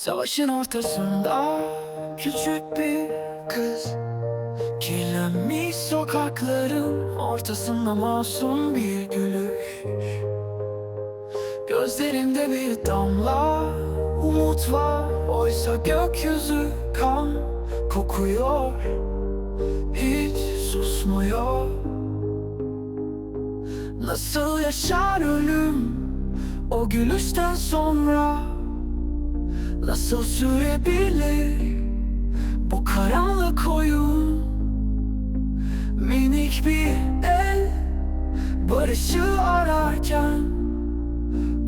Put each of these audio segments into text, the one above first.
Savaşın ortasında küçük bir kız. Kirlenmiş sokakların ortasında masum bir gülüş. Gözlerinde bir damla umut var. Oysa gökyüzü kan kokuyor. Hiç susmuyor. Nasıl yaşar ölüm o gülüşten sonra Nasıl sürebilir bu karanlık oyun? Minik bir el barışı ararken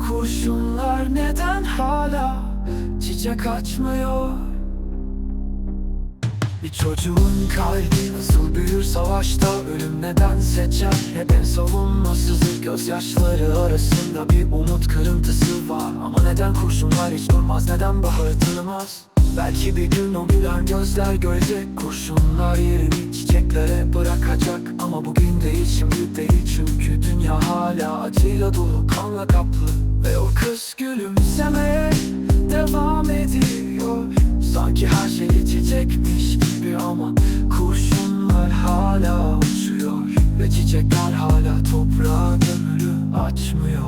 Kurşunlar neden hala çiçek açmıyor bir çocuğun kalbi nasıl büyür savaşta? Ölüm neden seçer? Hep en savunmasızı Gözyaşları arasında bir umut kırıntısı var. Ama neden kurşunlar hiç durmaz? Neden bahar tanımaz Belki bir gün o gülen gözler görecek. Kurşunlar yerini çiçeklere bırakacak. Ama bugün değil şimdi değil. Çünkü dünya hala acıyla dolu kanla kaplı. Ve o kız gülümsemeye devam ediyor. Sanki her şey geçecekmiş gibi ama Kurşunlar hala uçuyor. Ve çiçekler hala toprağa gömülü açmıyor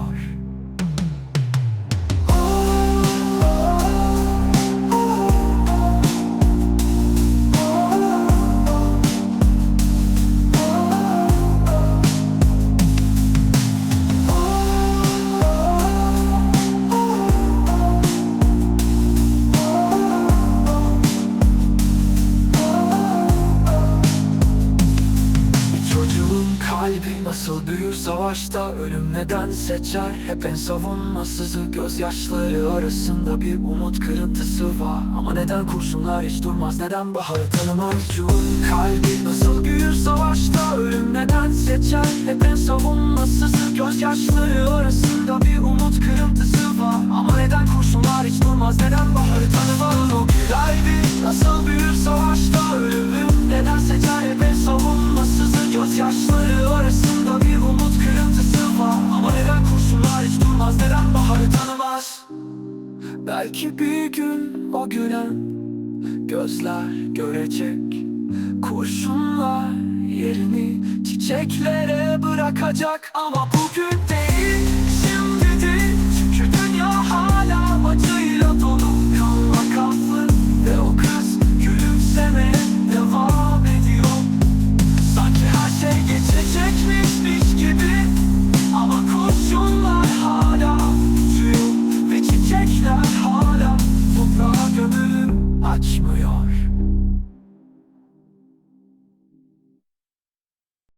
kalbi nasıl büyür savaşta Ölüm neden seçer? Hep en savunmasızı Gözyaşları arasında bir umut kırıntısı var. Ama neden kurşunlar hiç durmaz? Neden baharı tanımaz Çocuğun kalbi nasıl büyür savaşta Ölüm neden seçer? Hep en savunmasızı Gözyaşları arasında bir umut kırıntısı var. Ama neden kurşunlar hiç durmaz? Neden baharı tanımaz baharı tanımaz Belki bir gün o gülen gözler görecek. Kurşunlar yerini çiçeklere bırakacak. Ama bugün değil